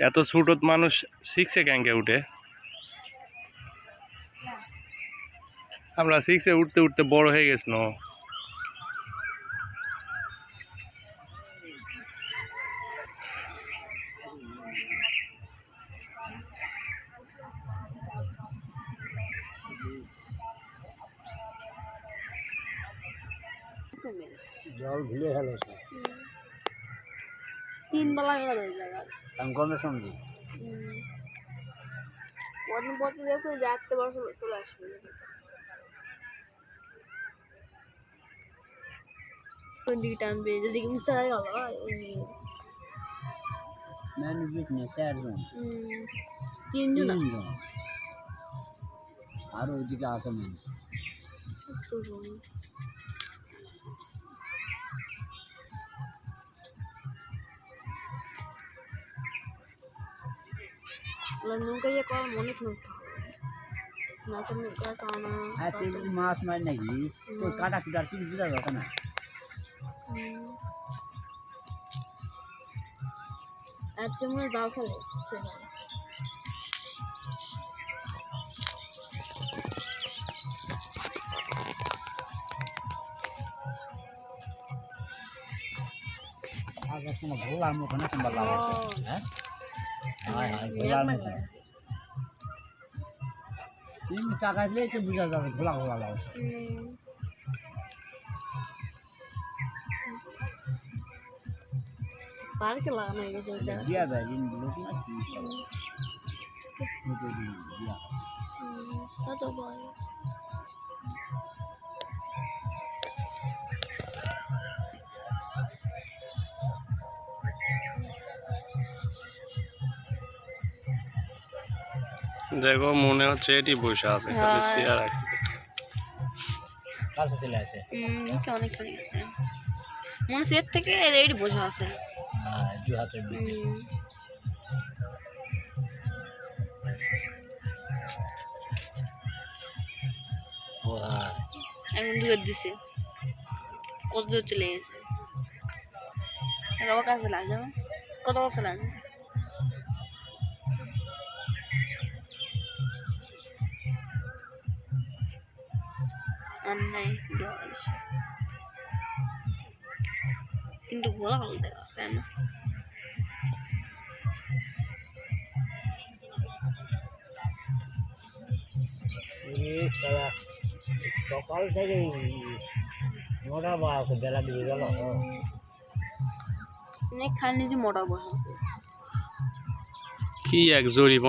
এত ছোটত মানুষ শিখছে ক্যাঙ্কে উঠে? আমরা শিখছে উঠতে উঠতে বড় হয়ে গেছ, ন? জল ভুলে গেল তিন বেলা ওই আমি দেখো চলে- আসবে কোন দিকে টানবে যেদিকে বুঝতে পারি বাবা ম্যানেজ চারজন। তিনজন তিনজন। আর ওইদিকে আছে man Lagyan ko ang monit mo. Nasa mo ka ka na. At yung mas man na yun. So kada kudar kini dito daw kana. At yung mo daw sa. Agak sama bola mau kena sambal lalat. কিংবা লাভ হ্যাঁ হায় হায় ভোলার মতো তিন টাকা দিলে তো বোঝা যাবে ভোলা ভোলা লাভ হুম। পার্কে লাগানো হয়ে গেছে ওটা দিয়া দেয় ঋণ লোক না কি করে? ছোটো ঋণ দেখো মনে হচ্ছে এটি বসে আছে। খালি হ্যাঁ। চেয়ার। আছে চলে আসে। হুম অনেক পড়ে গেছে। মনে হচ্ছে এর থেকে এইটি বোঝা আছে। হ্যাঁ দু হাতের মধ্যে হুম। ও এখন দূরে দিছে। কত দূর চলে গেছে। আবার কাছে লাগে কত কাছে লাগে কিন্তু ঘোরা ভালো দেখা আছে না এই শালা সকাল থেকে নটা বা বেলা দিয়ে গেল অনেক খালি যে মোটা বসা কি এক জরিপ